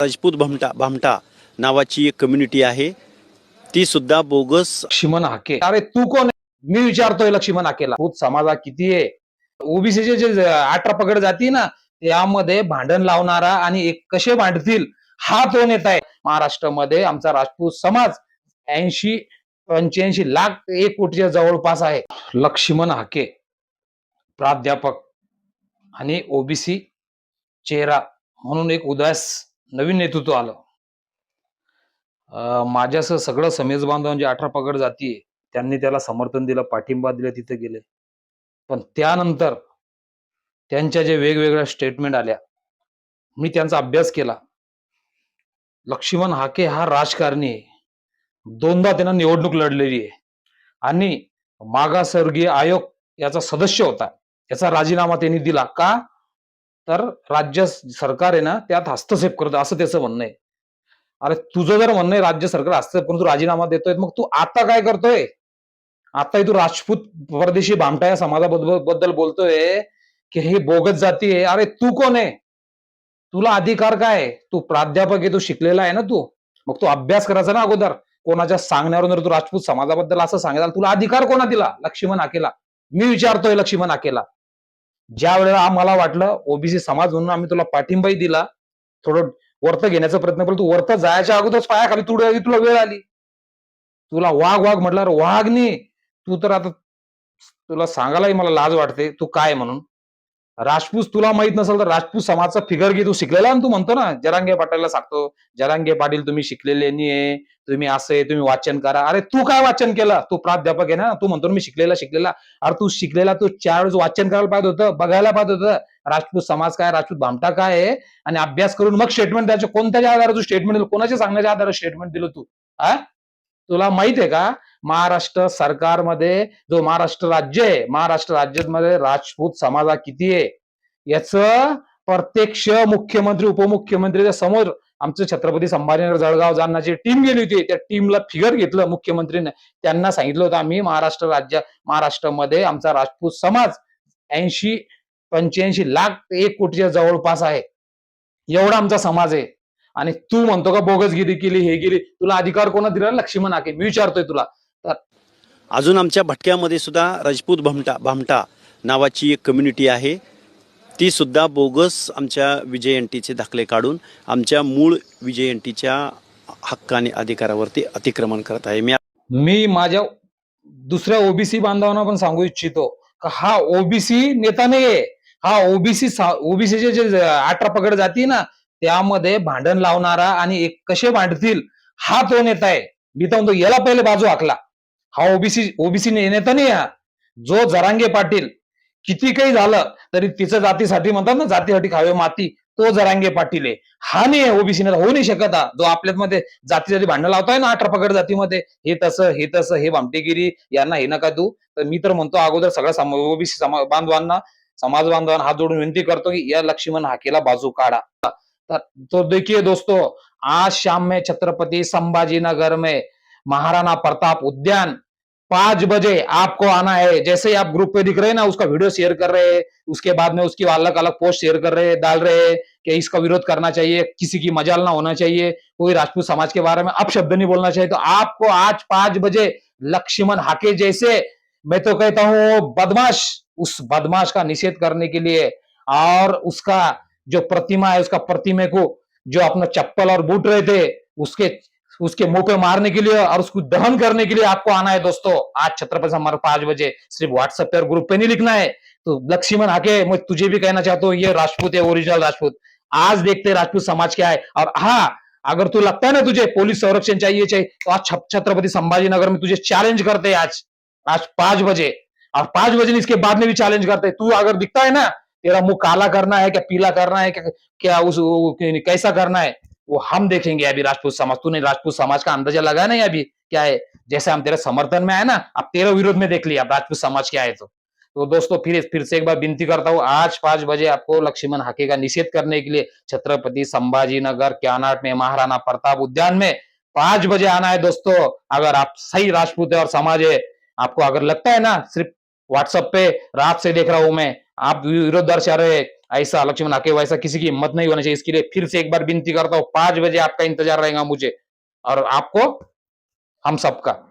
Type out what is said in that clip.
राजपूत भामटा भामटा नावाची एक कम्युनिटी आहे. ती सुद्धा बोगस लक्ष्मण हाके. अरे तू कोण आहे? मी विचारतोय लक्ष्मण हाकेला. भूत समाजा किती आहे? ओबीसीचे जे अठरा पकड जाती ना त्यामध्ये भांडण लावणारा आणि एक कसे भांडतील हा तो नेता आहे. महाराष्ट्रामध्ये आमचा राजपूत समाज ऐंशी पंच्याऐंशी लाख एक कोटीच्या जवळपास आहे. लक्ष्मण हाके प्राध्यापक आणि ओबीसी चेहरा म्हणून एक उदास नवीन नेतृत्व आलं. अं, माझ्यासह सगळं समेज बांधव जे अठरा पगड जातीये त्यांनी त्याला समर्थन दिलं पाठिंबा दिला तिथे गेले. पण त्यानंतर त्यांच्या जे वेगवेगळ्या स्टेटमेंट आल्या मी त्यांचा अभ्यास केला. लक्ष्मण हाके हा राजकारणी आहे. दोनदा त्यांना निवडणूक लढलेली आहे. आणि मागासवर्गीय आयोग याचा सदस्य होता. याचा राजीनामा त्यांनी दिला. का? तर राज्य सरकार आहे ना त्यात हस्तक्षेप करतो असं त्याचं म्हणणं आहे. अरे तुझं जर म्हणणं आहे राज्य सरकार हस्तक्षेप करून तू राजीनामा देतोय मग तू आता काय करतोय? आता तू राजपूत परदेशी भामटा या समाजाबद्दल बद्दल बोलतोय की हे बोगत जाती आहे. अरे तू कोण आहे? तुला अधिकार काय आहे? तू प्राध्यापक आहे तू शिकलेला आहे ना तू. मग तू अभ्यास करायचा ना अगोदर. कोणाच्या सांगण्यावरून जर तू राजपूत समाजाबद्दल असं सांगितलं तुला अधिकार कोणा दिला? लक्ष्मण आकेला मी विचारतोय लक्ष्मण आकेला ज्या वेळेला आम्हाला वाटलं ओबीसी समाज म्हणून आम्ही तुला पाठिंबाही दिला थोडं वर्त घेण्याचा प्रयत्न केला तू वर्त जायच्या अगोदरच पायाखाली तुड तुला वेळ आली. तुला वाघ वाघ म्हटल्यावर वाघ नाही तू तर आता तुला सांगायलाही मला लाज वाटते तू काय म्हणून? राजपूत तुला माहीत नसेल तर राजपूत समाजचा फिगर घे. तू शिकलेला आणि तू म्हणतो ना जरांगे पाटीलला सांगतो. जरांगे पाटील तुम्ही शिकलेले नाही तुम्ही असं तुम्ही वाचन करा. अरे तू काय वाचन केलं? तू प्राध्यापक आहे ना? तू म्हणतो ना मी शिकलेला शिकलेला. अरे तू शिकलेला तू चार वेळेस वाचन करायला पाहिजे होतं बघायला पाहिजे होतं. राजपूत समाज काय? राजपूत भामटा काय आहे? आणि अभ्यास करून मग स्टेटमेंट द्यायचं. कोणत्या आधारे तू स्टेटमेंट दिलं? कोणाच्या सांगण्याच्या आधारे स्टेटमेंट दिलं तू? हा तुला माहीत आहे का? महाराष्ट्र सरकारमध्ये जो महाराष्ट्र राज्य आहे महाराष्ट्र राज्यामध्ये राजपूत समाजा किती आहे? याच प्रत्यक्ष मुख्यमंत्री उपमुख्यमंत्रीच्या समोर आमचं छत्रपती संभाजीनगर जळगाव जालनाची टीम गेली होती. त्या टीमला फिगर घेतलं मुख्यमंत्रीने. त्यांना सांगितलं होतं आम्ही महाराष्ट्र राज्य महाराष्ट्रामध्ये आमचा राजपूत समाज ऐंशी पंच्याऐंशी लाख एक कोटीच्या जवळपास आहे. एवढा आमचा समाज आहे. आणि तू म्हणतो का बोगसगिरी केली हे गेली तुला अधिकार कोणा दिला? लक्ष्मण हाके मी विचारतोय तुला. अजून आमच्या भटक्यामध्ये सुद्धा राजपूत भामटा भामटा नावाची एक कम्युनिटी आहे. ती सुद्धा बोगस आमच्या विजयंतीचे दाखले काढून आमच्या मूळ विजयंतीच्या हक्क आणि अधिकारावरती अतिक्रमण करत आहे. मी मी माझ्या दुसऱ्या ओबीसी बांधवांना पण सांगू इच्छितो का हा ओबीसी नेता नाहीये. हा ओबीसी ओबीसीचे जे अठरा पकड जाती ना त्यामध्ये भांडण लावणारा आणि एक कसे भांडतील हा तो नेता आहे. मी तर म्हणतो याला पहिले बाजू हाकला हा ओबीसी ओबीसी नेता नाही हा. जो जरांगे पाटील किती काही झालं तरी तिचं जातीसाठी म्हणतात ना जातीसाठी खावे माती तो जरांगे पाटील आहे. हा नाही ओबीसी नेता होऊ नाही शकत हा. जो आपल्यामध्ये जातीसाठी भांडण लावताय ना अठरा जातीमध्ये हे तसं हे तसं हे भामटेगिरी यांना हे नका तू तर मी तर म्हणतो अगोदर सगळ्या ओबीसी बांधवांना समाज बांधवांना हात जोडून विनंती करतो की या लक्ष्मण हाकेला बाजू काढा. तो देखिए दोस्तों, आज शाम में छत्रपति संभाजी नगर में महाराणा प्रताप उद्यान पाँच बजे आपको आना है। जैसे ही आप ग्रुप पे दिख रहे हैं ना, उसका वीडियो शेयर कर रहे हैं, उसके बाद में उसकी अलग अलग पोस्ट शेयर कर रहे हैं, डाल रहे हैं कि इसका विरोध करना चाहिए, किसी की मजाल ना होना चाहिए, कोई राजपूत समाज के बारे में अब शब्द नहीं बोलना चाहिए। तो आपको आज पाँच बजे लक्ष्मण हाके जैसे, मैं तो कहता हूँ, बदमाश, उस बदमाश का निषेध करने के लिए और उसका जो प्रतिमा है, उसका प्रतिमे को जो अपना चप्पल और बूट रहे थे, उसके उसके मुँह पे मारने के लिए और उसको दहन करने के लिए आपको आना है दोस्तों। आज छत्रपति हमारे पाँच बजे सिर्फ़ व्हाट्सएप पे और ग्रुप पे नहीं लिखना है। तो लक्ष्मण आके, मैं तुझे भी कहना चाहता हूँ, ये राजपूत है ओरिजिनल राजपूत। आज देखते राजपूत समाज क्या है। और हाँ अगर तू लगता है ना तुझे पुलिस संरक्षण चाहिए चाहिए तो आज छत्रपति संभाजी नगर में तुझे चैलेंज करते आज। आज पाँच बजे। और पाँच बजे इसके बाद में भी चैलेंज करते तू अगर दिखता है ना तेरा मुँह काला करना है क्या पीला करना है क्या क्या उस कैसा करना है, वो हम देखेंगे अभी राजपूत समाज। तूने राजपूत समाज का अंदाज़ा लगाया नहीं अभी? क्या है? जैसे हम तेरे समर्थन में आए ना, अब तेरे विरोध में देख लिया राजपूत समाज क्या है तो। तो दोस्तों, फिर फिर से एक बार विनती करता हूँ, आज पाँच बजे आपको लक्ष्मण हाके का निषेध करने के लिए छत्रपति संभाजी नगर क्यानाट में, महाराणा प्रताप उद्यान में पाँच बजे आना है दोस्तों। अगर आप सही राजपूत है और समाज है, आपको अगर लगता है ना, सिर्फ़ व्हाट्सएप पे रात से देख रहा हूँ मैं आप विरोध दर्शा रहे ऐसा लक्ष्मण आके वैसा किसी की हिम्मत नहीं होना चाहिए। इसके लिए फिर से एक बार विनती करता हूँ पांच बजे आपका इंतजार रहेगा मुझे। और आपको हम सबका।